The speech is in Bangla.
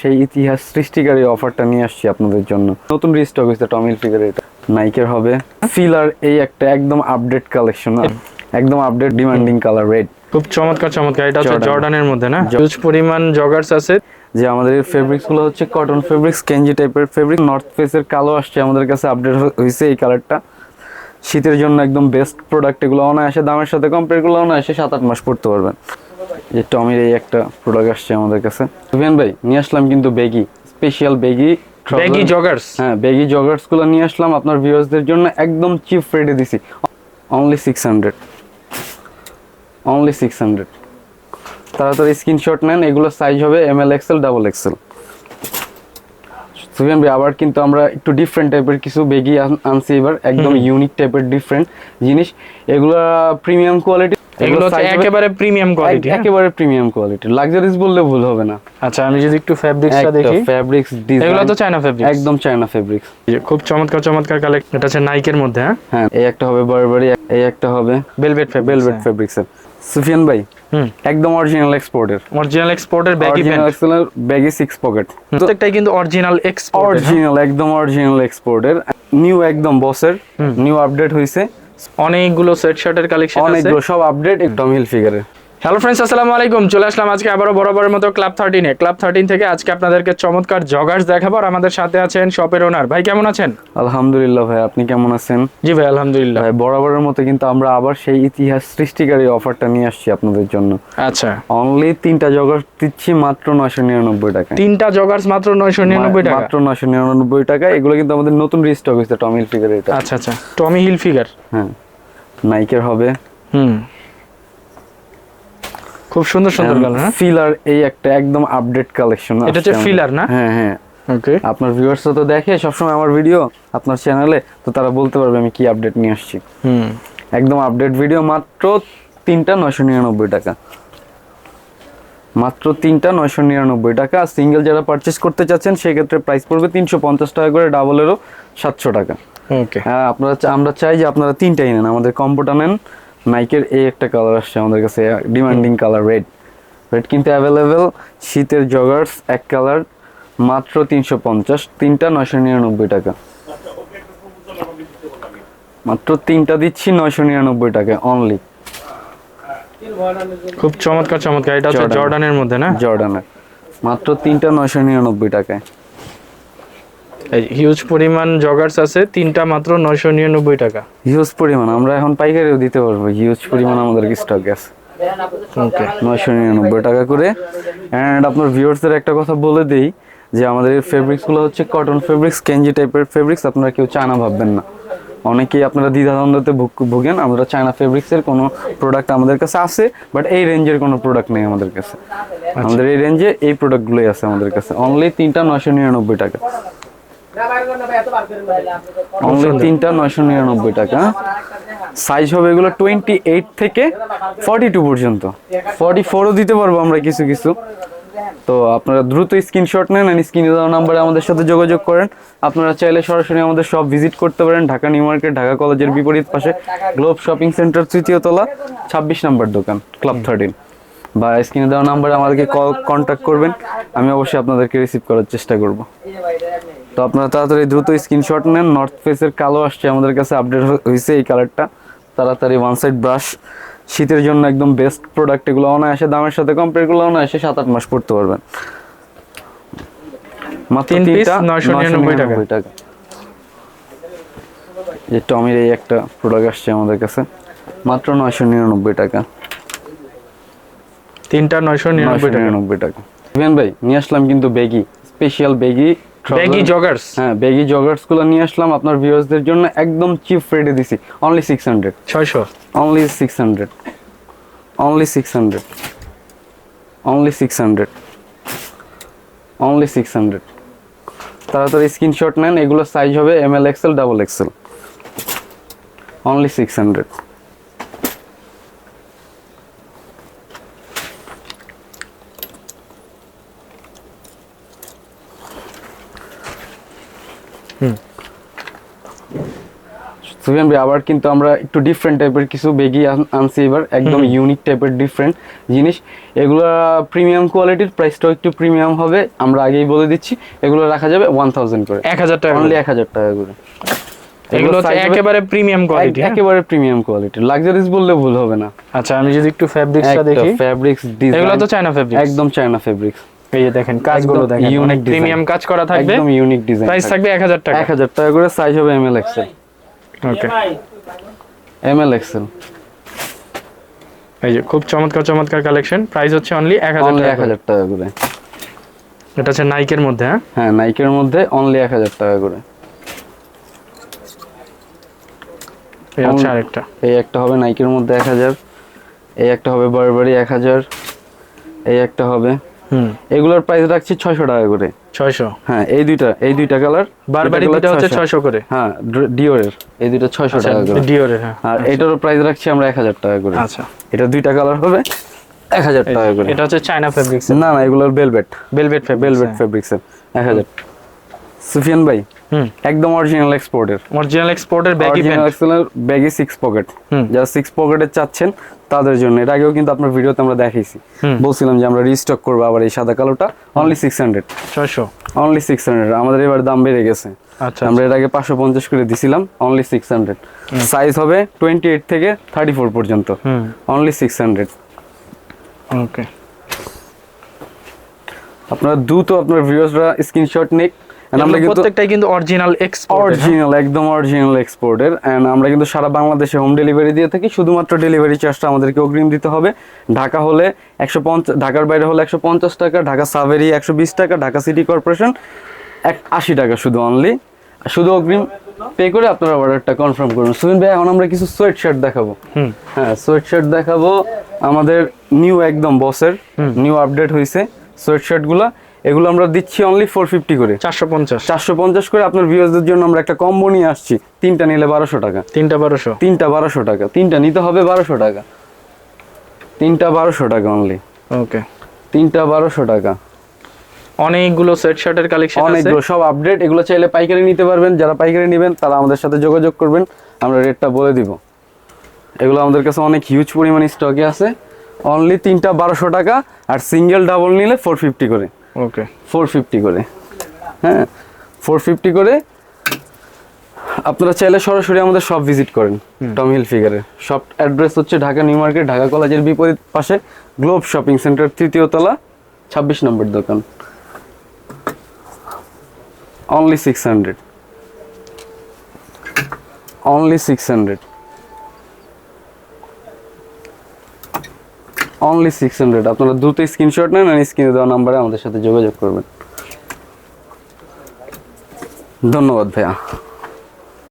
সেই ইতিহাস সৃষ্টিকারী অফারটা নিয়ে আসছি আপনাদের জন্য। নতুন রিস্টক হয়েছে টমিল ফিগার এটা। নাইকের হবে। ফিলার এই একটা একদম আপডেট কালেকশন একদম আপডেট ডিমান্ডিং কালার রেড খুব চমৎকার চমৎকার। এটা হচ্ছে জর্ডানের মধ্যে না? হিউজ পরিমাণ জগার্স আছে। যে আমাদের এই ফেব্রিক্সগুলো হচ্ছে কটন ফেব্রিক্স কেঞ্জি টাইপের ফেব্রিক নর্থ ফেসের কালো আসছে আমাদের কাছে আপডেট হয়েছে এই কালারটা শীতের জন্য একদম বেস্ট প্রোডাক্ট এগুলো অনায়াসে দামের সাথে কম্পেয়ার করলে অনায়াসে সাত আট মাস পড়তে পারবেন। যে টমির এই একটা প্রোডাক্ট আসছে আমাদের কাছে। সুফিয়ান ভাই নিয়ে আসলাম কিন্তু baggy special baggy baggy joggers হ্যাঁ বেগি জগার্সগুলো নিয়ে আসলাম আপনার ভিউয়ার্সদের জন্য একদম চিপ রেটে দিছি। Only six hundred only six hundred তাড়াতাড়ি স্ক্রিনশট নেন এগুলো সাইজ হবে M L XL double XL Sufian ভাই আবার কিন্তু আমরা একটু ডিফারেন্ট টাইপের কিছু বেগি আনছি এবার একদম ইউনিক টাইপের ডিফারেন্ট জিনিস। এগুলো প্রিমিয়াম কোয়ালিটি এগুলো হচ্ছে একেবারে প্রিমিয়াম কোয়ালিটি একেবারে প্রিমিয়াম কোয়ালিটি লাক্সারিজ বললে ভুল হবে না। আচ্ছা আমি যদি একটু ফ্যাব্রিক্সটা দেখি। ফ্যাব্রিক্স এগুলো তো চায়না ফ্যাব্রিক্স একদম চায়না খুব চমৎকার চমৎকার কালেকশন এটা হচ্ছে নাইকের মধ্যে হ্যাঁ? হ্যাঁ এই একটা হবে বারবারি এই একটা হবে ভেলভেট ফ্যাব্রিক ভেলভেট ফেব্রিক্সের সুফিয়ান ভাই একদম অরিজিনাল এক্সপোর্টের অরিজিনাল এক্সপোর্টের baggy original baggy six pocket প্রত্যেকটাই কিন্তু অরিজিনাল এক্সপোর্ট অরিজিনাল একদম অরিজিনাল এক্সপোর্টের নিউ একদম বসের নিউ আপডেট হয়েছে অনেকগুলো সেট শার্টের কালেকশন আছে। অনেকগুলো সব আপডেট একদম হিল ফিগারের হ্যালো ফ্রেন্ডস আসসালামু আলাইকুম। চলে আসলাম আজকে আবারও বরাবরের মতো ক্লাব থার্টিনে ক্লাব থার্টিন থেকে আজকে আপনাদেরকে চমৎকার জগার্স দেখাবো আর আমাদের সাথে আছেন শপের ওনার ভাই কেমন আছেন? আলহামদুলিল্লাহ ভাই আপনি কেমন আছেন? জি ভাই আলহামদুলিল্লাহ। ভাই বরাবরের মতো কিন্তু আমরা আবার সেই ইতিহাস সৃষ্টিকারী অফারটা নিয়ে আসছি আপনাদের জন্য। আচ্ছা। অনলি তিনটা জগার্স দিচ্ছি মাত্র নয়শো নিরানব্বই টাকা তিনটা জগার্স মাত্র নয়শো নিরানব্বই টাকা? মাত্র নয়শো নিরানব্বই টাকা এগুলো কিন্তু আমাদের নতুন রিস্টক হয়েছে টমিল ফিগার এটা। আচ্ছা আচ্ছা। টমি হিল ফিগার হ্যাঁ। নাইকের হবে। হুম। খুব সুন্দর সুন্দর কালার হ্যাঁ? ফিলার এই একটা একদম আপডেট কালেকশন এটা হচ্ছে filler না? হ্যাঁ হ্যাঁ। ওকে আপনার ভিউয়ার্স তো দেখে সবসময় আমার ভিডিও আপনার চ্যানেলে তো তারা বলতে পারবে আমি কি আপডেট নিয়ে আসছি। হুম। একদম আপডেট ভিডিও মাত্র তিনটা নয়শো নিরানব্বই টাকা। মাত্র তিনটা নয়শো নিরানব্বই টাকা সিঙ্গেল যারা পারচেস করতে চাচ্ছেন সেক্ষেত্রে প্রাইস পড়বে তিনশো পঞ্চাশ টাকা করে ডাবলেরও সাতশো টাকা। ওকে হ্যাঁ আপনারা আমরা চাই যে আপনারা তিনটাই নেন আমাদের কম্পোটা নেন। নাইকের এই একটা কালার আসছে আমাদের কাছে ডিমান্ডিং কালার রেড রেড কিন্তু অ্যাভেলেবেল শীতের জগার্স এক কালার মাত্র তিনশো পঞ্চাশ তিনটা নয়শো নিরানব্বই টাকা। মাত্র তিনটা দিচ্ছি নয়শো নিরানব্বই টাকা অনলি খুব চমৎকার চমৎকার। এটা হচ্ছে জর্ডানের মধ্যে না? জর্ডানের মাত্র তিনটা নয়শো নিরানব্বই টাকায়। হিউজ পরিমাণ জগার্স আছে তিনটা মাত্র নয়শো নিরানব্বই টাকা। হিউজ পরিমাণ আমরা এখন পাইকারিও দিতে পারব হিউজ পরিমাণ আমাদের স্টক আছে। ওকে নয়শো নিরানব্বই টাকা করে। অ্যান্ড আপনার ভিউয়ার্সদের একটা কথা বলে দিই যে আমাদের এই ফেব্রিক্সগুলো হচ্ছে কটন ফেব্রিক্স কেঞ্জি টাইপের ফেব্রিক্স আপনারা কেউ চায়না ভাববেন না। অনেকেই আপনারা দ্বিধাদ্বন্দ্বতে ভুগ- ভোগেন আমরা চায়না ফেব্রিক্সের কোনো প্রোডাক্ট আমাদের কাছে আছে বাট এই রেঞ্জের কোনো প্রোডাক্ট নেই আমাদের কাছে। আমাদের এই রেঞ্জে এই প্রোডাক্টগুলোই আছে আমাদের কাছে। অনলি তিনটা নয়শো নিরানব্বই টাকা। অনলি তিনটা নয়শো নিরানব্বই টাকা। সাইজ হবে এগুলো টোয়েন্টি এইট থেকে ফর্টি টু পর্যন্ত। ফর্টি ফোরও দিতে পারব আমরা কিছু কিছু। তো আপনারা দ্রুত স্ক্রিনশট নেন অ্যান্ড স্ক্রিনে দেওয়া নাম্বারে আমাদের সাথে যোগাযোগ করেন। আপনারা চাইলে সরাসরি আমাদের সব ভিজিট করতে পারেন। ঢাকা নিউ মার্কেট, ঢাকা কলেজের বিপরীত পাশে গ্লোব শপিং সেন্টার তৃতীয় তলা ছাব্বিশ নাম্বার দোকান ক্লাব থার্টিন বা স্ক্রিনে দেওয়া নাম্বারে আমাদেরকে কল কন্ট্যাক্ট করবেন। আমি অবশ্যই আপনাদেরকে রিসিভ করার চেষ্টা করব। তো আপনারা তাড়াতাড়ি দ্রুত স্ক্রিনশট নেন। নর্থ ফেসের কালো আসছে আমাদের কাছে আপডেট হয়েছে এই কালারটা তাড়াতাড়ি ওয়ান সাইড ব্রাশ শীতের জন্য একদম বেস্ট প্রোডাক্ট এগুলো অনায়াসে দামের সাথে কম্পেয়ার করলে অনায়াসে সাত আট মাস পড়তে পারবেন। মাত্র তিনটা 999 টাকা। 999 টাকা। যে টমির এই একটা প্রোডাক্ট আসছে আমাদের কাছে। মাত্র নয়শো নিরানব্বই টাকা। তিনটা নয়শো নিরানব্বই টাকা। ইভেন ভাই নিয়ে আসলাম কিন্তু baggy special baggy baggy joggers হ্যাঁ বেগি জগার্সগুলো নিয়ে আসলাম আপনার ভিউয়ার্সদের জন্য। একদম চিপ রেটে দিছি। Only 600 600 only 600 only 600 only 600 only 600 তাড়াতাড়ি স্ক্রিনশট নেন। এগুলো সাইজ হবে M L XL double XL only 600 ভাই আবার কিন্তু আমরা একটু ডিফারেন্ট টাইপের কিছু বেগি আনছি এবার একদম ইউনিক টাইপের ডিফারেন্ট জিনিস। এগুলো প্রিমিয়াম কোয়ালিটির প্রাইসটাও একটু প্রিমিয়াম হবে। আমরা আগেই বলে দিচ্ছি এগুলো রাখা যাবে ওয়ান থাউজেন্ড করে। এক হাজার টাকা অনলি এক হাজার টাকা করে। এগুলো একেবারে প্রিমিয়াম কোয়ালিটি একেবারে প্রিমিয়াম কোয়ালিটি লাক্সারিস বললে ভুল হবে না। আচ্ছা আমি যদি একটু ফ্যাব্রিক্সটা দেখি। ফ্যাব্রিক্স এগুলো তো চায়না ফ্যাব্রিক্স একদম চায়না ফ্যাব্রিক্স এই যে দেখেন কাজগুলো দেখেন design। প্রিমিয়াম কাজ করা থাকবে। একদম ইউনিক ডিজাইন প্রাইস থাকবে। এক হাজার টাকা। এক হাজার টাকা করে সাইজ হবে M L XL okay M L XL এই যে খুব চমৎকার চমৎকার কালেকশন প্রাইস হচ্ছে অনলি এক হাজার অনলি টাকা এক হাজার টাকা করে। এটা হচ্ছে নাইকের মধ্যে হ্যাঁ? হ্যাঁ নাইকের মধ্যে অনলি এক হাজার টাকা করে। এই হচ্ছে আরেকটা। এই একটা হবে নাইকের মধ্যে এক হাজার এই একটা হবে বারবারি এক হাজার এই একটা হবে এগুলোর প্রাইস রাখছি ছয়শো টাকা করে। ছয়শো? হ্যাঁ এই দুইটা এই দুইটা কালার বারবার দুইটা হচ্ছে ছয়শো। করে? হ্যাঁ ডিওরের এই দুইটা ছয়শো আচ্ছা টাকা করে। ডিওরের হ্যাঁ। আর এটারও প্রাইস রাখছি আমরা এক হাজার টাকা করে। আচ্ছা। এটা দুইটা কালার হবে এক হাজার টাকা করে। এটা হচ্ছে চায়না ফেব্রিক্স না না এগুলোর বেলভেট বেলভেট বেলভেট ফেব্রিক্সের এক হাজার। সুফিয়ান ভাই একদম অরিজিনাল এক্সপোর্টের অরিজিনাল এক্সপোর্টের baggy original baggy six pocket যারা সিক্স পকেটের চাচ্ছেন তাদের জন্য। এর আগেও কিন্তু আপনার ভিডিওতে আমরা দেখাইছি। বলছিলাম যে আমরা রিস্টক করব আবার এই সাদা কালোটা। অনলি সিক্স হান্ড্রেড ছয়শো। অনলি সিক্স হান্ড্রেড আমাদের এবার দাম বেড়ে গেছে। আচ্ছা আমরা এর আগে পাঁচশো পঞ্চাশ করে দিছিলাম অনলি সিক্স হান্ড্রেড সাইজ হবে টোয়েন্টি এইট থেকে থার্টি ফোর পর্যন্ত অনলি সিক্স হান্ড্রেড ওকে আপনারা দ্রুত আপনার ভিউয়ার্সরা স্ক্রিনশট নিক। আমরা কিন্তু প্রত্যেকটাই কিন্তু অরিজিনাল এক্সপোর্ট অরিজিনাল একদম অরিজিনাল এক্সপোর্টের এন্ড আমরা কিন্তু সারা বাংলাদেশে হোম ডেলিভারি দিয়ে থাকি। শুধুমাত্র ডেলিভারি চার্জটা আমাদেরকে অগ্রিম দিতে হবে। ঢাকা হলে একশো পঞ্চাশ ঢাকার বাইরে হলে একশো পঞ্চাশ টাকা ঢাকা সাভেরি একশো বিশ টাকা ঢাকা সিটি কর্পোরেশন এক আশি টাকা শুধু অনলি শুধু অগ্রিম পে করে আপনারা অর্ডারটা কনফার্ম করুন। সুমিন ভাই এখন আমরা কিছু সোয়েট শার্ট দেখাবো হ্যাঁ সোয়েট শার্ট দেখাবো। আমাদের নিউ একদম বসের নিউ আপডেট হয়েছে সোয়েট শার্টগুলো এগুলো আমরা দিচ্ছি অনলি ফোর ফিফটি করে। চারশো পঞ্চাশ। চারশো পঞ্চাশ করে আপনার ভিউয়ারদের জন্য আমরা একটা কম্বো নিয়ে আসছি। তিনটা নিলে বারোশো টাকা। তিনটা বারোশো। তিনটা বারোশো টাকা। তিনটা নিতে হবে বারোশো টাকা। তিনটা বারোশো টাকা অনলি ওকে তিনটা বারোশো টাকা। অনেকগুলো সেট শার্টের কালেকশন অনেকগুলো সব আপডেট এগুলো চাইলে পাইকারি নিতে পারবেন। যারা পাইকারি নেবেন তারা আমাদের সাথে যোগাযোগ করবেন। আমরা রেটটা বলে দিব। এগুলো আমাদের কাছে অনেক হিউজ পরিমাণ স্টকে আছে। অনলি তিনটা বারোশো টাকা। আর সিঙ্গেল ডাবল নিলে ফোর ফিফটি করে। ওকে ফোর ফিফটি করে। হ্যাঁ ফোর ফিফটি করে আপনারা চাইলে সরাসরি আমাদের শপ ভিজিট করেন টম হিল ফিগারের শপ অ্যাড্রেস হচ্ছে ঢাকা নিউ মার্কেট ঢাকা কলেজের বিপরীত পাশে গ্লোব শপিং সেন্টার তৃতীয় তলা ছাব্বিশ নম্বর দোকান। Only six hundred only six hundred only six hundred আপনারা দ্রুত স্ক্রিনশট নেন আর স্ক্রিনে দেওয়া নাম্বারে আমাদের সাথে যোগাযোগ করবেন। ধন্যবাদ ভাইয়া।